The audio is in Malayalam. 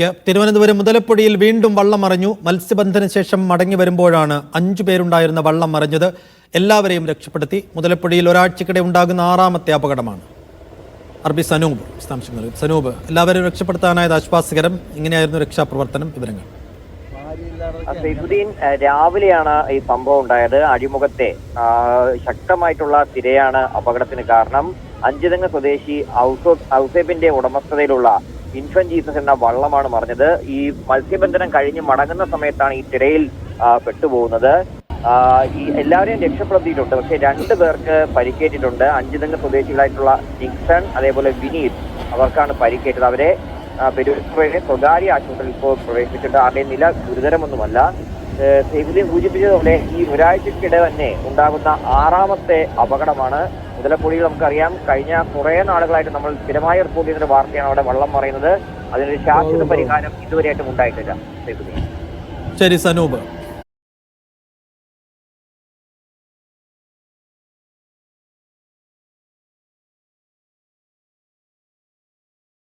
തിരുവനന്തപുരം മുതലപ്പൊടിയിൽ വീണ്ടും വള്ളം മറിഞ്ഞു. മത്സ്യബന്ധന ശേഷം മടങ്ങി വരുമ്പോഴാണ് അഞ്ചു പേരുണ്ടായിരുന്ന വള്ളം മറിഞ്ഞത്. എല്ലാവരെയും രക്ഷപ്പെടുത്തി. മുതലപ്പൊടിയിൽ ഒരാഴ്ചക്കിടെ ഉണ്ടാകുന്ന ആറാമത്തെ അപകടമാണ്. അർബി സനൂപ് വിശദാംശങ്ങൾ. സനൂപ് എല്ലാവരെയും രക്ഷപ്പെടുത്താനായത് ആശ്വാസകരം ഇങ്ങനെയായിരുന്നു രക്ഷാപ്രവർത്തനം വിവരങ്ങൾ. സൈഫുദ്ദീൻ ആ, രാവിലെയാണ് ഈ സംഭവം ഉണ്ടായത്. അഴിമുഖത്തെ ശക്തമായിട്ടുള്ള തിരയാണ് അപകടത്തിന് കാരണം. അഞ്ചുതെങ്ങ് സ്വദേശി ഔസോ- ഔസേബിന്റെ ഉടമസ്ഥതയിലുള്ള ഇൻഫൻ ജീസസ് എന്ന വള്ളമാണ് മറിഞ്ഞത്. ഈ മത്സ്യബന്ധനം കഴിഞ്ഞ് മടങ്ങുന്ന സമയത്താണ് ഈ തിരയിൽ പെട്ടുപോകുന്നത്. ഈ എല്ലാവരെയും രക്ഷപ്പെടുത്തിയിട്ടുണ്ട്. പക്ഷേ രണ്ടു പേർക്ക് പരിക്കേറ്റിട്ടുണ്ട്. അഞ്ചുതെങ്ങ് സ്വദേശികളായിട്ടുള്ള നിക്സൺ അതേപോലെ വിനീത് അവർക്കാണ് പരിക്കേറ്റത്. അവരെ ആ, പെരുവഴിയിലെ സ്വകാര്യ ആശുപത്രിയിൽ ഇപ്പോൾ പ്രവേശിച്ചിട്ട് ആരുടെയും നില ഗുരുതരമൊന്നുമല്ല. സൈഫുദ്ദീൻ സൂചിപ്പിച്ചതുപോലെ ഈ ഒരാഴ്ചക്കിടെ തന്നെ ഉണ്ടാകുന്ന ആറാമത്തെ അപകടമാണ്. മുതലപ്പൊടിയിൽ നമുക്കറിയാം. കഴിഞ്ഞ കുറേ നാളുകളായിട്ട് നമ്മൾ സ്ഥിരമായി റിപ്പോർട്ട് ഒരു വാർത്തയാണ് അവിടെ വള്ളം മറയുന്നത് അതിനൊരു ശാശ്വത പരിഹാരം ഇതുവരെയായിട്ടും ഉണ്ടായിട്ടില്ല സൈഫുദ്ദീൻ ശരി സനൂപ്.